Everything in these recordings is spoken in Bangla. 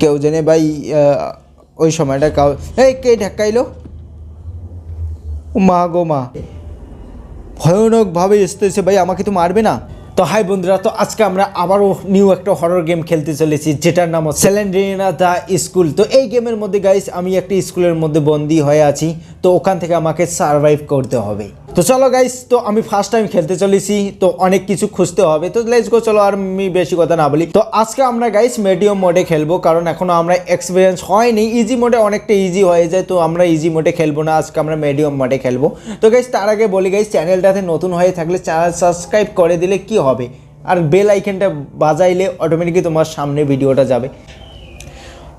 কেউ জেনে ভাই ওই সময়টা কাউ, এই কে ঢাকাইলো? মা গো মা। ভয়ানকভাবে এসতেছে ভাই, আমাকে তো মারবে না। তো হাই বন্ধুরা, তো আজকে আমরা আবারও নিউ একটা হরর গেম খেলতে চলেছি, যেটার নাম হচ্ছে স্যালেন্ড্রিনা দ্য স্কুল তো এই গেমের মধ্যে গাইস আমি একটা স্কুলের মধ্যে বন্দি হয়ে আছি, তো ওখান থেকে আমাকে সার্ভাইভ করতে হবে। তো চলো গাইস তো আমি ফার্স্ট টাইম খেলতে চলেছি, তো অনেক কিছু খুঁজতে হবে, তো লেটস গো চলো আর আমি বেশি কথা না বলি। তো আজকে আমরা গাইস মিডিয়াম মোডে খেলব, কারণ এখনও আমরা এক্সপিরিয়েন্স হয়নি। ইজি মোডে অনেকটা ইজি হয়ে যায়, তো আমরা ইজি মোডে খেলব না, আজকে আমরা মিডিয়াম মোডে খেলব। তো গাইস তার আগে বলি গাইস চ্যানেলটাতে নতুন হয়ে থাকলে চ্যানেল সাবস্ক্রাইব করে দিলে কি হবে? আর বেল আইকনটা বাজাইলে অটোমেটিকলি তোমার সামনে ভিডিওটা যাবে।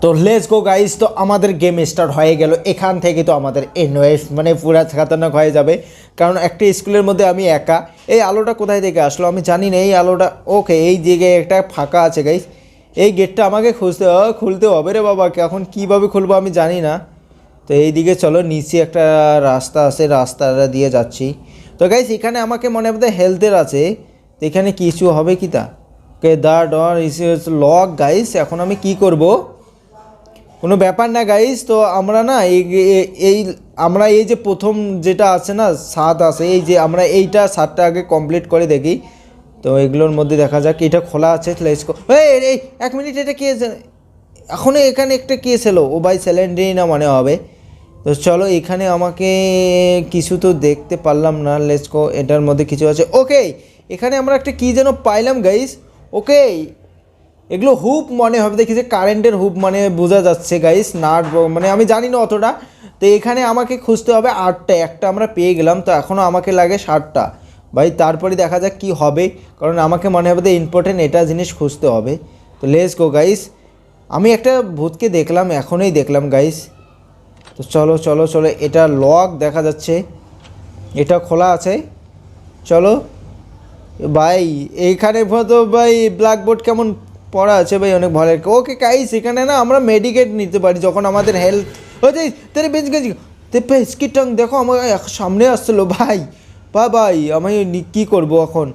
তো লেস গো গাইস তো আমাদের গেম স্টার্ট হয়ে গেল। এখান থেকে তো আমাদের এনওয়েস মানে পুরা খাতারনাক হয়ে যাবে। কারণ একটা স্কুলের মধ্যে আমি একা। এই আলোটা কোথায় থেকে আসলো? আমি জানি না, এই আলোটা ওকে এই জায়গায় একটা ফাঁকা আছে গাইস এই গেটটা আমাকে খুঁজতে খুলতে হবে রে বাবা। এখন কীভাবে খুলবো আমি জানি না। তো এই দিকে চলো, নিচে একটা রাস্তা আছে, রাস্তাটা দিয়ে যাচ্ছি। তো গাইস এখানে আমাকে মনে হয় হেলথের আছে। তো এখানে কিছু হবে কি তা? কে দা ডর ইস লক গাইস এখন আমি কি করব? কোনো ব্যাপার না গাইস তো আমরা না এই আমরা এই যে প্রথম যেটা আছে না, সাত আছে, এই যে আমরা এইটা সাতটা আগে কমপ্লিট করে দেখি। তো এগুলোর মধ্যে দেখা যাক, এটা খোলা আছে লেটস গো এই এক মিনিট এটা কে এখনও এখানে একটা কেস এলো, ও বাই স্যালেন্ডারি না মনে হবে। তো চলো, এখানে আমাকে কিছু তো দেখতে পারলাম না লেটস গো এটার মধ্যে কিছু আছে। ওকে এখানে আমরা একটা কী যেন পাইলাম গাইস ওকে এগুলো হুপ মনে হবে, দেখি যে কারেন্টের হুপ মানে বোঝা যাচ্ছে গাইস নাট মানে আমি জানি না অতটা। তো এখানে আমাকে খুঁজতে হবে আটটা, একটা আমরা পেয়ে গেলাম, তো এখনও আমাকে লাগে ষাটটা। ভাই, তারপরে দেখা যাক কি হবে, কারণ আমাকে মনে হবে যে ইম্পর্টেন্ট এটা জিনিস খুঁজতে হবে। তো লেস গো গাইস আমি একটা ভূতকে দেখলাম, এখনই দেখলাম গাইস তো চলো চলো চলো, এটা লক দেখা যাচ্ছে। এটা খোলা আছে। চলো। ভাই, এইখানে তো ভাই ব্ল্যাকবোর্ড কেমন পড়া আছে ভাই, অনেক ভালো। ওকে গাইস এখানে না আমরা মেডিকেট নিতে পারি, যখন আমাদের হেলথ ওই তেরে বেঞ্চ গেছি। তে স্কিটং দেখো আমার সামনে আসছিল ভাই। বা ভাই, আমি কী করব এখন?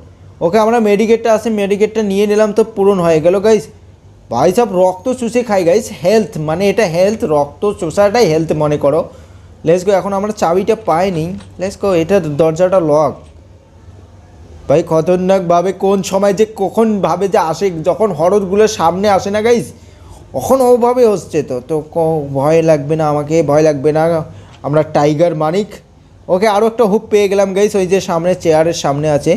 ওকে আমরা মেডিকেটটা আসে মেডিকেটটা নিয়ে নিলাম তো পূরণ হয়ে গেল গাইস ভাই, সব রক্ত চুষে খাই গাইস হেলথ মানে এটা হেলথ রক্ত চুষাটাই হেলথ মনে করো। লেস গো এখন আমরা চাবিটা পাইনি। লেস গো এটা দরজাটা লক ভাই, খতরনাকভাবে কোন সময় যে কখন ভাবে যে আসে, যখন হররগুলো সামনে আসে না গাইস কখন ওভাবে হচ্ছে তো? তো ভয় লাগবে না আমাকে, ভয় লাগবে না। আমরা টাইগার মানিক। ওকে আরও একটা হুপ পেয়ে গেলাম গাইস ওই যে সামনে চেয়ারের সামনে আছে।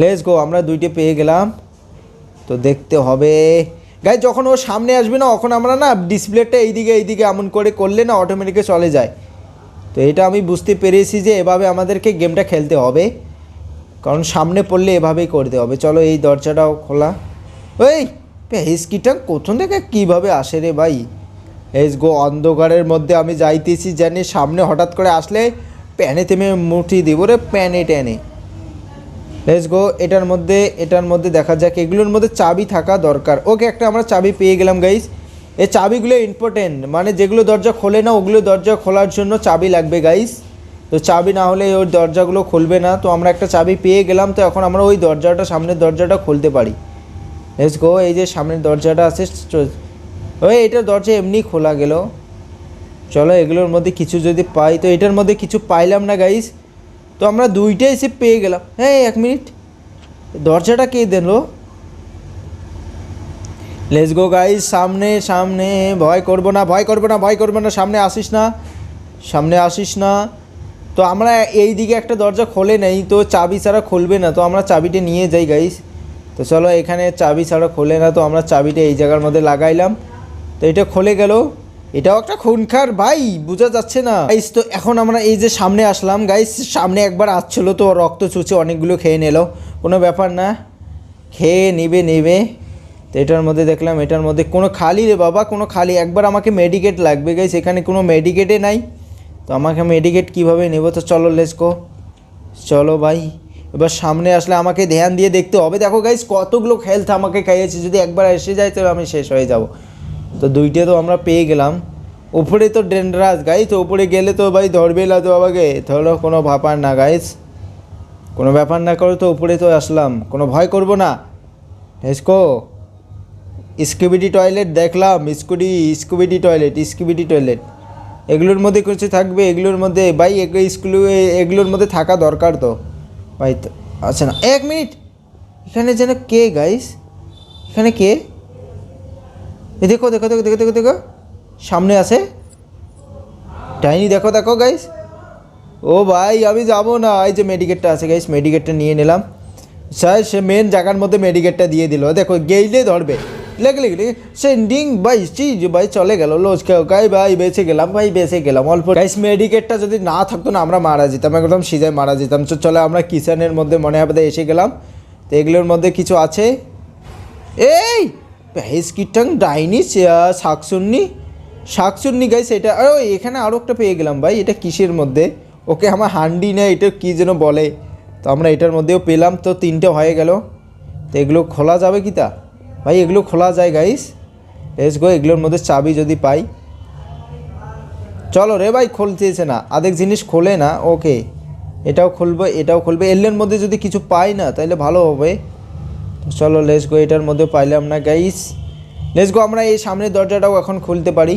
লেস গো আমরা দুইটি পেয়ে গেলাম। তো দেখতে হবে। গাই যখন ও সামনে আসবে না তখন আমরা না ডিসপ্লেটা এইদিকে এইদিকে এমন করে করলে না অটোমেটিকে চলে যায়। তো এটা আমি বুঝতে পেরেছি যে এভাবে আমাদেরকে গেমটা খেলতে হবে। কারণ সামনে পড়লে এভাবেই করতে হবে। চলো এই দরজাটাও খোলা। ওই হেসকিটা কোথা থেকে কীভাবে আসে রে ভাই? এস গো, অন্ধকারের মধ্যে আমি যাইতেছি জানি, সামনে হঠাৎ করে আসলে প্যানে থেমে মুঠি দিব রে, প্যানে ট্যানে লেটস গো, এটার মধ্যে এটার মধ্যে দেখা যাক, এগুলোর মধ্যে চাবি থাকা দরকার। ওকে, একটা আমরা চাবি পেয়ে গেলাম গাইস এই চাবিগুলো ইম্পর্টেন্ট মানে যেগুলো দরজা খোলে না, ওগুলো দরজা খোলার জন্য চাবি লাগবে গাইস তো চাবি না হলে ওই দরজাগুলো খুলবে না। তো আমরা একটা চাবি পেয়ে গেলাম, তো এখন আমরা ওই দরজাটা, সামনের দরজাটা খুলতে পারি। লেটস গো এই যে সামনের দরজাটা আছে ওই এটার দরজা এমনি খোলা গেল। চলো, এগুলোর মধ্যে কিছু যদি পাই, তো এটার মধ্যে কিছু পাইলাম না গাইস তো আমরা দুইটাই সে পেয়ে গেলাম। হ্যাঁ এক মিনিট। দরজাটা কে দিল? লেস গো গাইস সামনে সামনে। ভয় করব না, ভয় করব না, ভয় করব না। সামনে আসিস না। সামনে আসিস না। তো আমরা এই দিকে একটা দরজা খোলে নেই, তো চাবি ছাড়া খুলবে না, তো আমরা চাবিটা নিয়ে যাই গাইস তো চলো এখানে চাবি ছাড়া খোলে না, তো আমরা চাবিটা এই জায়গার মধ্যে লাগাইলাম। তো এটা খুলে গেল। এটাও একটা খুনখার, ভাই, বোঝা যাচ্ছে না। গাইস তো এখন আমরা এই যে সামনে আসলাম গাইস সামনে একবার আসছিল, তো রক্ত চুচে অনেকগুলো খেয়ে নিল। কোনো ব্যাপার না, খেয়ে নিবে, নেবে। তো এটার মধ্যে দেখলাম, এটার মধ্যে কোনো খালি রে বাবা, কোনো খালি। একবার আমাকে মেডিকেট লাগবে গাইস এখানে কোনো মেডিকেটে নাই। তো আমাকে মেডিকেট কীভাবে নেব? তো চলো লেসকো চলো ভাই। এবার সামনে আসলে আমাকে ধ্যান দিয়ে দেখতে হবে। দেখো গাইস কতগুলো হেলথ আমাকে খাইয়েছে। যদি একবার এসে যায় তো আমি শেষ হয়ে যাব। তো দুইটা তো আমরা পেয়ে গেলাম। উপরে তো ডেন্ড্রাস গাইস তো উপরে গেলে তো ভাই ধরবে না তো আমাকে ধরো, কোনো ব্যাপার না গাইস কোনো ব্যাপার না করো তো উপরে তো আসলাম। কোনো ভয় করব না। হেসকো স্কুবিডি টয়লেট দেখলাম। স্কুডি, স্কুবিডি টয়লেট স্কুবিডি টয়লেট। এগুলোর মধ্যে কিছু থাকবে, এগুলোর মধ্যে, ভাই স্কুল এগুলোর মধ্যে থাকা দরকার তো। ভাই, তো আচ্ছা না, এক মিনিট। এখানে যেন কে গাইস এখানে কে? এ দেখো দেখো দেখো দেখো দেখো দেখো। সামনে আছে? ডাইনি, দেখো দেখো গাইস ও ভাই, আমি যাব না। এই যে মেডিকেটটা আছে গাইস মেডিকেটটা নিয়ে নিলাম। স্যার, সে মেন জায়গার মধ্যে মেডিকেটটা দিয়ে দিল। দেখো, গেইলে ধরবে। লেগে লেগে সেন্ডিং ভাই চিজ ভাই চলে গেল লোচকে গাই ভাই বেঁচে গেলাম ভাই বেঁচে গেলাম অল্প গাইস মেডিকেটটা যদি না থাকতো না, আমরা মারা যেতাম। একদম সিজায় মারা যেতাম। তো চলে আমরা কিচেনের মধ্যে মনে হবে এসে গেলাম। তো এগুলোর মধ্যে কিছু আছে। এই! ভেজ কিটাং ডাইনি শাকসুন্নি শাকসুন্নি গাইস এটা ও এখানে আরও একটা পেয়ে গেলাম ভাই, এটা কিসের মধ্যে? ওকে আমার হান্ডি না, এটা কী যেন বলে। তো আমরা এটার মধ্যেও পেলাম, তো তিনটে হয়ে গেল। তো এগুলো খোলা যাবে কি তা? ভাই, এগুলো খোলা যায় গাইস লেটস গো এগুলোর মধ্যে চাবি যদি পাই। চলো রে ভাই, খুলতেছে না। আধেক জিনিস খোলে না ওকে এটাও খুলবে এটাও খুলবে। এলের মধ্যে যদি কিছু পাই না, তাহলে ভালো হবে। চলো লেটস গো এটার মধ্যে পাইলাম না গাইস লেটস গো আমরা এই সামনের দরজাটাও এখন খুলতে পারি।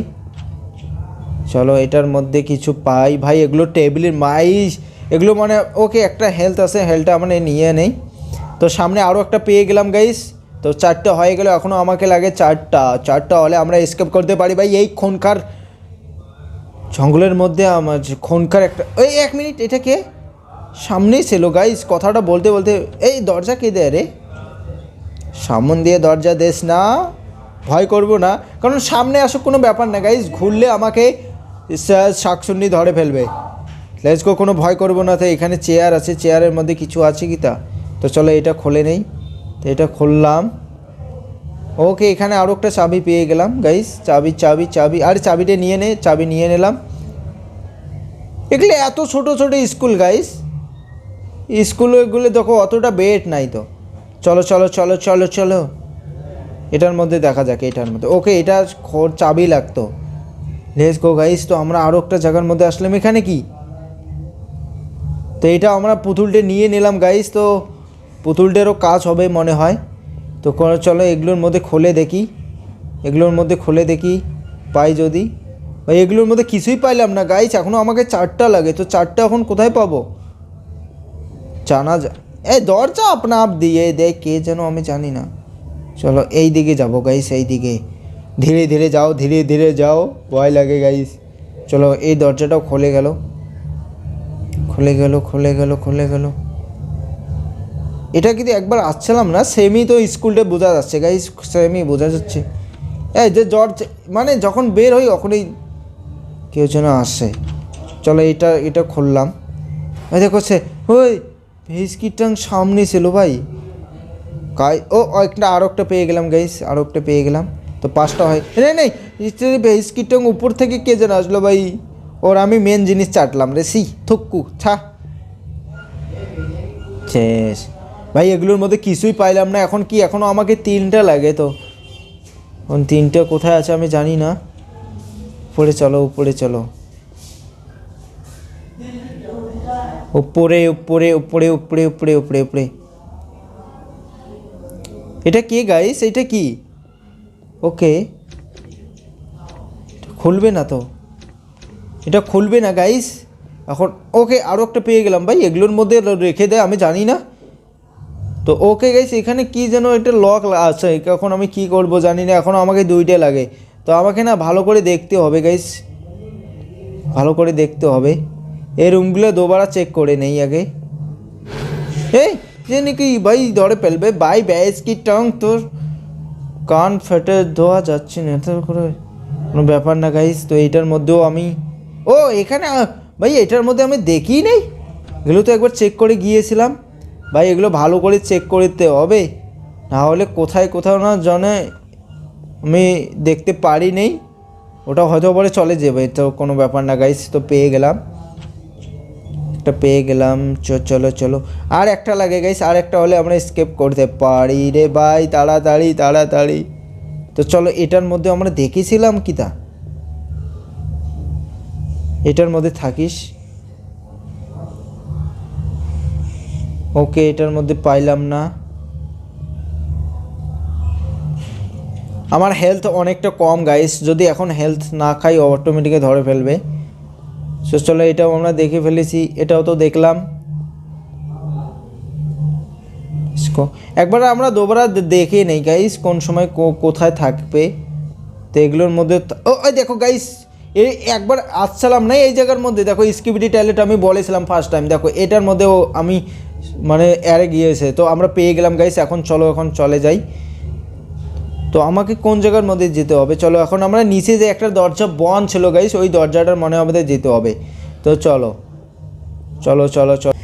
চলো, এটার মধ্যে কিছু পাই। ভাই, এগুলো টেবিলের মাইস এগুলো মানে ওকে একটা হেলথ আছে হেলথটা মানে নিয়ে নেই। তো সামনে আরও একটা পেয়ে গেলাম গাইস তো চারটে হয়ে গেল এখনও আমাকে লাগে চারটা। চারটা হলে আমরা স্কেপ করতে পারি ভাই। এই খনকার জঙ্গলের মধ্যে আমার খনকার একটা এই এক মিনিট, এটা কে? সামনেই ছিল গাইস কথাটা বলতে বলতে এই দরজা কে দেয় রে? সামন দিয়ে দরজা দেশ না। ভয় করব না। কারণ সামনে আসুক কোনো ব্যাপার না গাইস ঘুরলে আমাকে শাকসুন্নি ধরে ফেলবে। গো কোনো ভয় করব না। তো এখানে চেয়ার আছে চেয়ারের মধ্যে কিছু আছে কি তা? তো চলো এটা খোলে নেই। তো এটা খুললাম। ওকে এখানে আরও একটা চাবি পেয়ে গেলাম গাইস চাবি চাবি চাবি। আরে, চাবিটা নিয়ে নে, চাবি নিয়ে নিলাম। এগুলো এত ছোট ছোট স্কুল গাইস স্কুলগুলো দেখো, অতটা বেড নাই তো। চলো চলো চলো চলো চলো। এটার মধ্যে দেখা যাক, এটার মধ্যে। ওকে এটা চাবি লাগতো। লেস গো গাইস তো আমরা আরও একটা জায়গার মধ্যে আসলাম। এখানে কি? তো এটা আমরা পুতুলটা নিয়ে নিলাম গাইস তো পুতুলটেরও কাজ হবে মনে হয়। তো চলো এগুলোর মধ্যে খুলে দেখি। এগুলোর মধ্যে খুলে দেখি, পাই যদি। ভাই, এগুলোর মধ্যে কিছুই পাইলাম না। গাইস এখনও আমাকে চারটা লাগে। তো চারটা এখন কোথায় পাবো? জানা যা এই দরজা আপনা আপ দিয়ে দেয় কে যেন, আমি জানি না। চলো এই দিকে যাব গাইস এই দিকে। ধীরে ধীরে যাও, ধীরে ধীরে যাও। ভয় লাগে গাইস চলো এই দরজাটাও খুলে গেল। খুলে গেল খুলে গেল খুলে গেল। এটা কিন্তু একবার আসছিলাম না সেমই তো স্কুলটা বোঝা যাচ্ছে গাইস সেমই বোঝা যাচ্ছে। এই যে জ্বর মানে যখন বের হই তখনই কেউ যেন আসে। চলো এটা এটা খুললাম। এই দেখো সে, ওই ভেজ কিটাং সামনে ছিল ভাই। কাই ও একটা আরও একটা পেয়ে গেলাম গাইস আরও একটা পেয়ে গেলাম। তো পাঁচটা হয়। নেই নেই ভেজ কিটাং উপর থেকে কে যেন আসলো ভাই? ওর আমি মেন জিনিস চাটলাম, রে, সি, থুক্কু, ছা। শেষ। ভাই, এগুলোর মধ্যে কিছুই পাইলাম না। এখন কি? এখনও আমাকে তিনটা লাগে তো। এখন তিনটে কোথায় আছে আমি জানি না। উপরে চলো উপরে চলো। উপরে উপরে উপরে উপরে উপরে উপরে উপরে। এটা কে গাইস এটা কি? ওকে খুলবে না তো। এটা খুলবে না গাইস এখন ওকে আরও একটা পেয়ে গেলাম ভাই। এগুলোর মধ্যে রেখে দেয় আমি জানি না। তো ওকে গাইস এখানে কি যেন একটা লক আছে এখন আমি কি করব জানি না, এখন আমাকে দুইটা লাগে। তো আমাকে না ভালো করে দেখতে হবে গাইস ভালো করে দেখতে হবে। এই রুমগুলো দুবারা চেক করে নেই আগে। এই যে নাকি ভাই, ধরে ফেলবে ভাই ব্যাস কি টং তোর? কান ফেটে ধোয়া যাচ্ছে না এত করে কোনো ব্যাপার না গাইস তো এইটার মধ্যেও আমি, ও, এখানে ভাই, এটার মধ্যে আমি দেখি নেই। এগুলো তো একবার চেক করে গিয়েছিলাম। ভাই, এগুলো ভালো করে চেক করতে হবে। না হলে কোথায় কোথাও না জানে, আমি দেখতে পারি নেই ওটা হয়তো পরে চলে যাবে, তো কোনো ব্যাপার না গাইস তো পেয়ে গেলাম। একটা পেয়ে গেলাম চলো চলো। আর একটা লাগে গাইস আর একটা হলে আমরা স্কেপ করতে পারি। রে ভাই, তাড়াতাড়ি তাড়াতাড়ি। তো চলো, এটার মধ্যে আমরা দেখেছিলাম কি তা? এটার মধ্যে থাকিস। ওকে, এটার মধ্যে পাইলাম না। আমার হেলথ অনেকটা কম গাইস যদি এখন হেলথ না খাই অটোমেটিকে ধরে ফেলবে। সো চলো, এটাও আমরা দেখে ফেলেছি। এটাও তো দেখলাম। একবার আমরা দুবার দেখে নেই গাইস কোন সময় কোথায় থাকবে। তো এগুলোর মধ্যে ও দেখো গাইস এই একবার আসছিলাম না এই জায়গার মধ্যে। দেখো স্কিবিডি ট্যালেট আমি বলেছিলাম ফার্স্ট টাইম দেখো, এটার মধ্যেও আমি মানে এরে গিয়েছে। তো আমরা পেয়ে গেলাম গাইস এখন চলো, এখন চলে যাই। তো আমাকে কোন জায়গার মধ্যে যেতে হবে? চলো, এখন আমরা নিচে যে একটা দরজা বন ছিল গাইস ওই দরজাটার মনে হবে যেতে হবে। তো চলো চলো চলো চলো।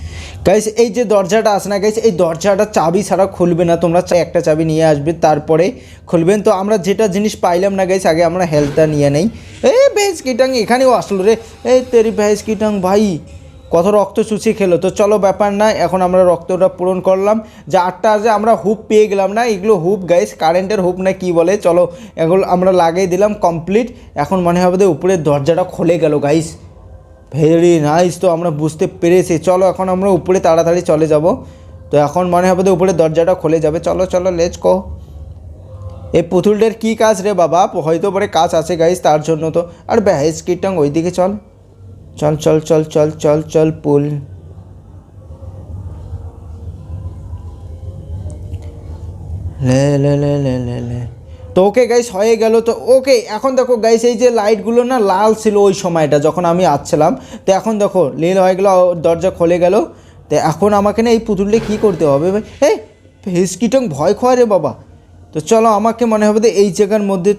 গাইস এই যে দরজাটা আছে না গাইস এই দরজাটা চাবি ছাড়া খুলবে না, তোমরা একটা চাবি নিয়ে আসবে, তারপরে খুলবেন। তো আমরা যেটা জিনিস পাইলাম না গাইস আগে আমরা হেলথটা নিয়ে নেই। এ ভেজ কিটাং, এখানেও আসলো রে। এই তেরি ভেজ কিটাং, ভাই। কত রক্ত চুষে খেলো? তো চলো ব্যাপার না এখন আমরা রক্তটা পূরণ করলাম। যে আটটা আছে, আমরা হুপ পেয়ে গেলাম না। এগুলো হুপ গাইস কারেন্টের হুপ না কি বলে, চলো। এগুলো আমরা লাগিয়ে দিলাম কমপ্লিট এখন মনে হবে যে উপরের দরজাটা খুলে গেল গাইস ভেরি নাইস তো আমরা বুঝতে পেরেছি। চলো, এখন আমরা উপরে তাড়াতাড়ি চলে যাব। তো এখন মনে হবে যে উপরে দরজাটা খুলে যাবে। চলো চলো লেজ কো এই পুতুলটার কী কাজ রে বাবা? হয়তো পরে কাজ আছে গাইস তার জন্য তো। আর ব্যাহেজ কিটাং ওইদিকে চল। চল চল চল চল চল চল, পুল। লে লে লে তো ওকে গাইস হয়ে গেল। তো ওকে, এখন দেখো গাইস এই যে লাইটগুলো না লাল ছিল ওই সময়টা যখন আমি আসছিলাম তো এখন দেখো, নীল হয়ে গেল দরজা খুলে গেল। তো এখন আমাকে না এই পুতুলটা কী করতে হবে ভাই? এই ফেসকিটং ভয় খোয়া রে বাবা। তো চলো, আমাকে মনে হবে এই জায়গার মধ্যে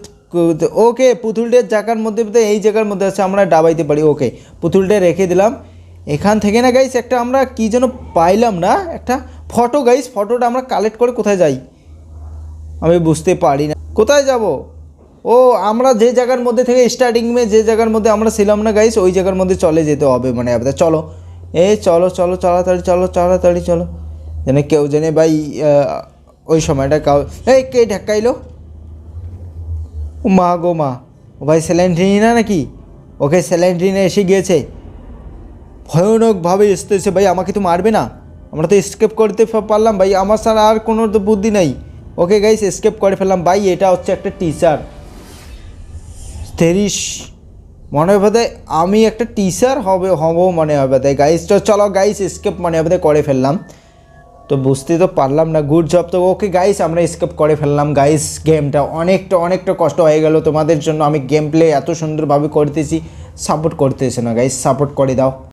ওকে পুতুলটার জায়গার মধ্যে, এই জায়গার মধ্যে আছে, আমরা ডাবাইতে পারি, ওকে। পুতুলটা রেখে দিলাম। এখান থেকে না গাইস একটা আমরা কি যেন পাইলাম না, একটা ফটো গাইস ফটোটা আমরা কালেক্ট করে কোথায় যাই? আমি বুঝতে পারি না। কোথায় যাব? ও, আমরা যে জায়গার মধ্যে থেকে স্টার্টিং মে যে জায়গার মধ্যে আমরা ছিলাম না গাইস ওই জায়গার মধ্যে চলে যেতে হবে মানে আপনাদের চলো। এ, চলো চলো, তাড়াতাড়ি চলো তাড়াতাড়ি, চলো। যেন কেউ জেনে, ভাই ওই সময়টা কাউ এই কে ঢাকাইলো? মা গো মা, ও ভাই স্যালেন্ড্রিনা নাকি? ওকে স্যালেন্ড্রিনা এসে গিয়েছে। ভয়ানকভাবে এসতেছে ভাই আমাকে তো মারবে না। আমরা তো স্কেপ করতে পারলাম, ভাই আমার স্যার আর কোনো তো বুদ্ধি নেই। ওকে গাইস স্কেপ করে ফেললাম। ভাই, এটা হচ্ছে একটা টিচার তেরিশ, মনে হবে আমি একটা টিচার হবে হব মনে হবে বোধহয়। গাইস চলো গাইস স্কেপ মনে হবে করে ফেললাম। তো বুঝতে তো পারলাম না গুড জব তো ওকে গাইস আমরা স্কেপ করে ফেললাম। গাইস গেমটা অনেকটা অনেকটা কষ্ট হয়ে গেল তোমাদের জন্য। আমি গেম প্লে এত সুন্দরভাবে করতেছি। সাপোর্ট করতেছে না গাইস সাপোর্ট করে দাও।